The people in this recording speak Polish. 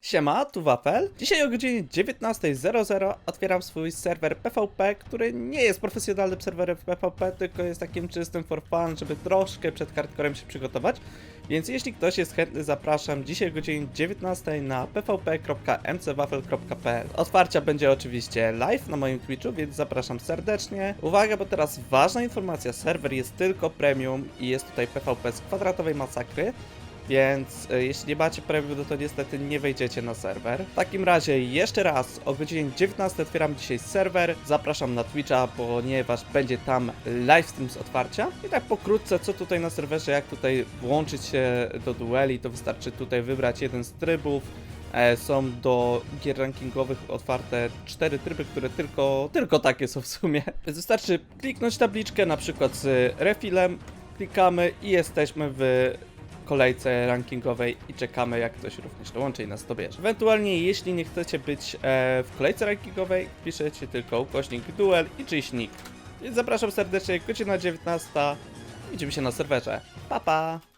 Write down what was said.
Siema, tu Wafel. Dzisiaj o godzinie 19.00 otwieram swój serwer PvP, który nie jest profesjonalnym serwerem PvP, tylko jest takim czystym for fun, żeby troszkę przed hardcorem się przygotować. Więc jeśli ktoś jest chętny, zapraszam dzisiaj o godzinie 19 na pvp.mcwafel.pl. Otwarcia będzie oczywiście live na moim Twitchu, więc zapraszam serdecznie. Uwaga, bo teraz ważna informacja, serwer jest tylko premium i jest tutaj PvP z kwadratowej masakry. Więc e, jeśli nie macie premium, no to niestety nie wejdziecie na serwer. W takim razie jeszcze raz o godzinie 19 otwieram dzisiaj serwer. Zapraszam na Twitcha, ponieważ będzie tam livestream z otwarcia. I tak pokrótce, co tutaj na serwerze, jak tutaj włączyć się do dueli, to wystarczy tutaj wybrać jeden z trybów. E, Są do gier rankingowych otwarte cztery tryby, które tylko, tylko takie są w sumie. Wystarczy kliknąć tabliczkę, na przykład z refilem, klikamy i jesteśmy w kolejce rankingowej i czekamy jak ktoś również dołączy i nas to bierze. Ewentualnie jeśli nie chcecie być e, w kolejce rankingowej, piszecie tylko ukośnik duel i czyjś nick. Więc zapraszam serdecznie, godzina 19. Widzimy się na serwerze. Pa pa!